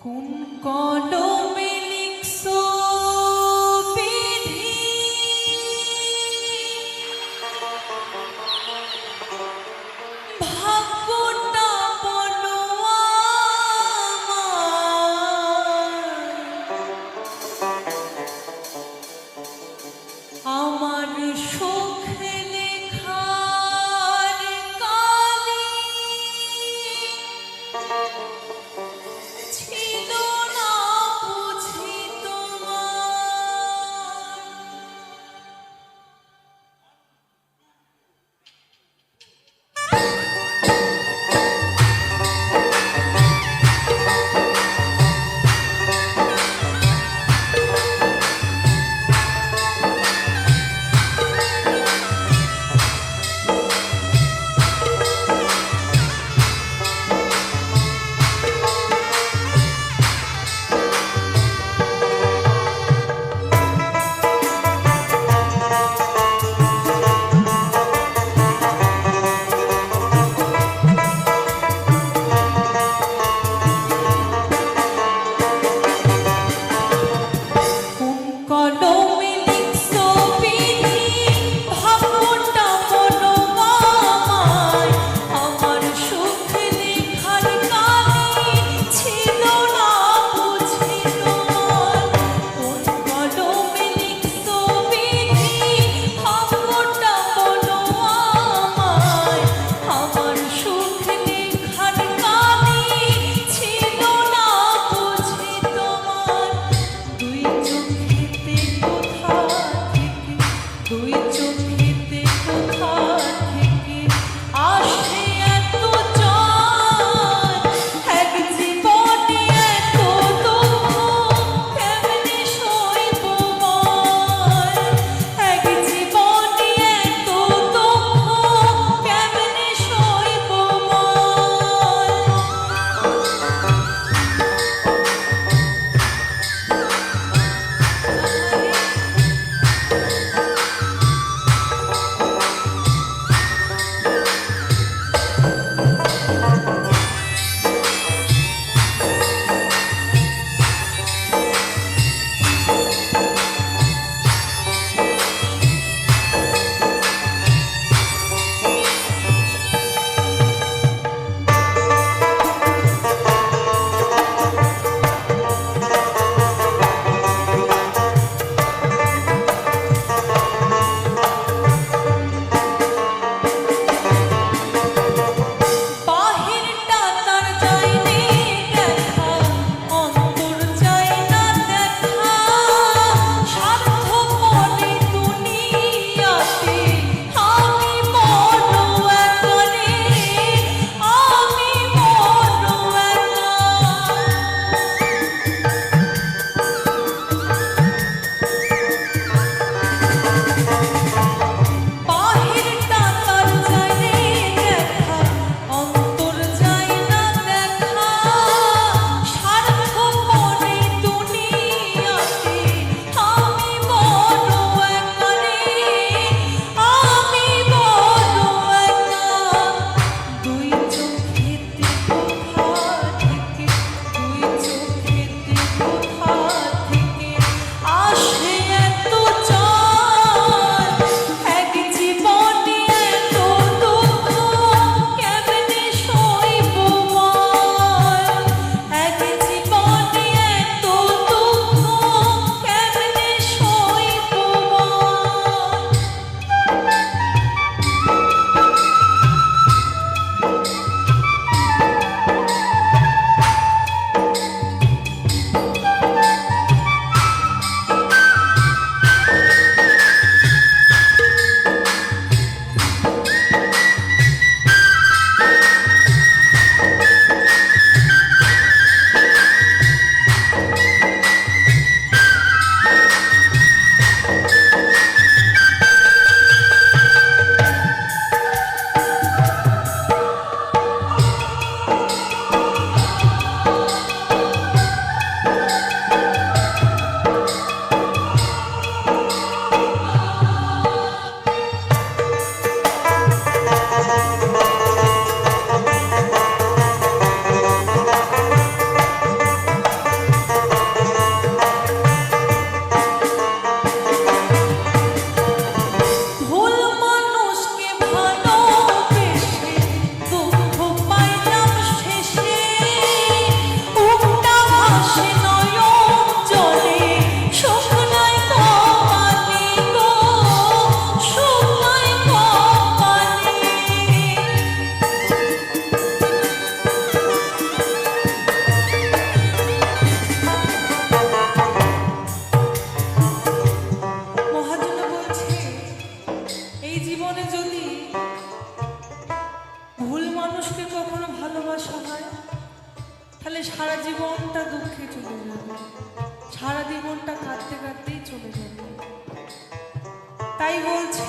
কোন কলমে জীবনটা দুঃখে চলে যাবে সারা জীবনটা কাঁদতে কাঁদতেই চলে যাবে তাই বলছে